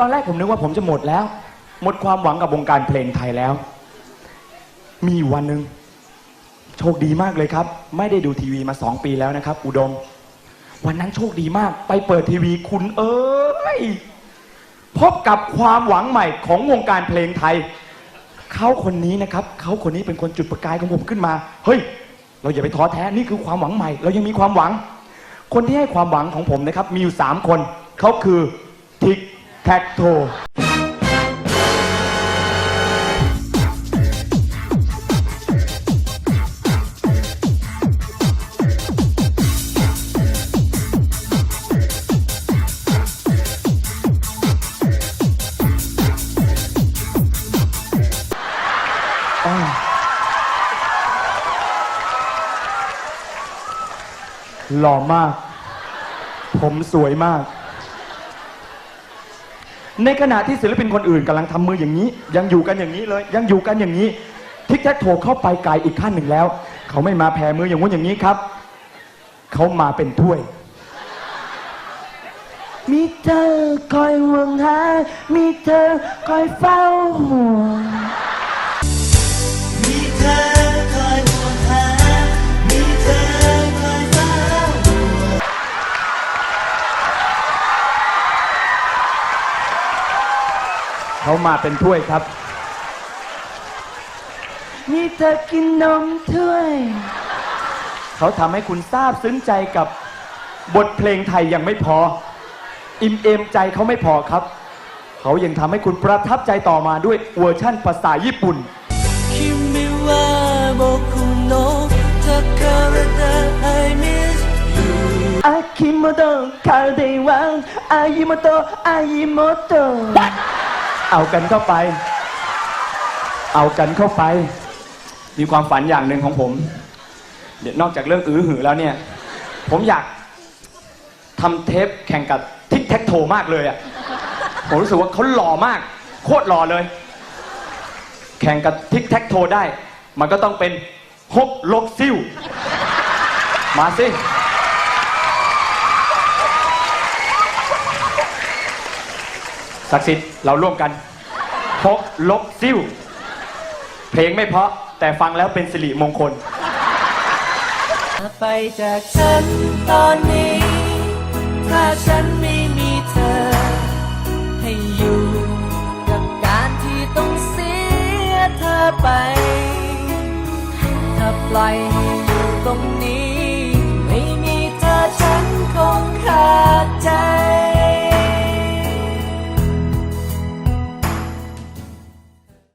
ตอนแรกผมนึกว่าผมจะหมดแล้ว หมดความหวังกับวงการเพลงไทยแล้ว มีอยู่วันหนึ่งโชคดีมากเลยครับ ไม่ได้ดูทีวีมาสองปีแล้วนะครับ อุดม วันนั้นโชคดีมาก ไปเปิดทีวีคุณเอ้ยพบกับความหวังใหม่ของวงการเพลงไทย เขาคนนี้นะครับ เขาคนนี้เป็นคนจุดประกายของผมขึ้นมา เฮ้ย เราอย่าไปท้อแท้ นี่คือความหวังใหม่ เรายังมีความหวัง คนที่ให้ความหวังของผมนะครับ มีอยู่สามคน เขาคือทิก แท็กโทหล่อมาก ผมสวยมาก ในขณะที่ศิลปินคนอื่นกำลังทำมืออย่างนี้ ยังอยู่กันอย่างนี้เลย ยังอยู่กันอย่างนี้ ทิกแท็กโถเข้าไปไกลอีกขั้นหนึ่งแล้ว เขาไม่มาแผ่มืออย่างงู้นอย่างนี้ครับ เขามาเป็นถ้วย มีเธอคอยห่วงหา มีเธอคอยเฝ้าห่วง เขามาเป็นถ้วยครับ มีเธอกินนมถ้วย เขาทำให้คุณซาบซึ้งใจกับบทเพลงไทยยังไม่พอ อิ่มเอมใจเขาไม่พอครับ เขายังทำให้คุณประทับใจต่อมาด้วยเวอร์ชั่นภาษาญี่ปุ่นอากิโมโตคาเดวันอายิโมโตอายิโมโต เอากันเข้าไป เอากันเข้าไป มีความฝันอย่างหนึ่งของผม เดี๋ยวนอกจากเรื่องอื้อหือแล้วเนี่ย ผมอยากทำเทปแข่งกับทิกแท็กโทมากเลยอะ่ะ ผมรู้สึกว่าเขาหล่อมาก โคตรหล่อเลย แข่งกับทิกแท็กโทได้ มันก็ต้องเป็นฮกลกซิ่ว มาสิ ศักดิ์สิทธิ์เราร่วมกันพกลบซิ่ว เพลงไม่เพราะแต่ฟังแล้วเป็นสิริมงคล ไปจากฉันตอนนี้ ถ้าฉันไม่มีเธอ ให้อยู่กับการที่ต้องเสียเธอไป ถ้าปล่อยให้อยู่ตรงนี้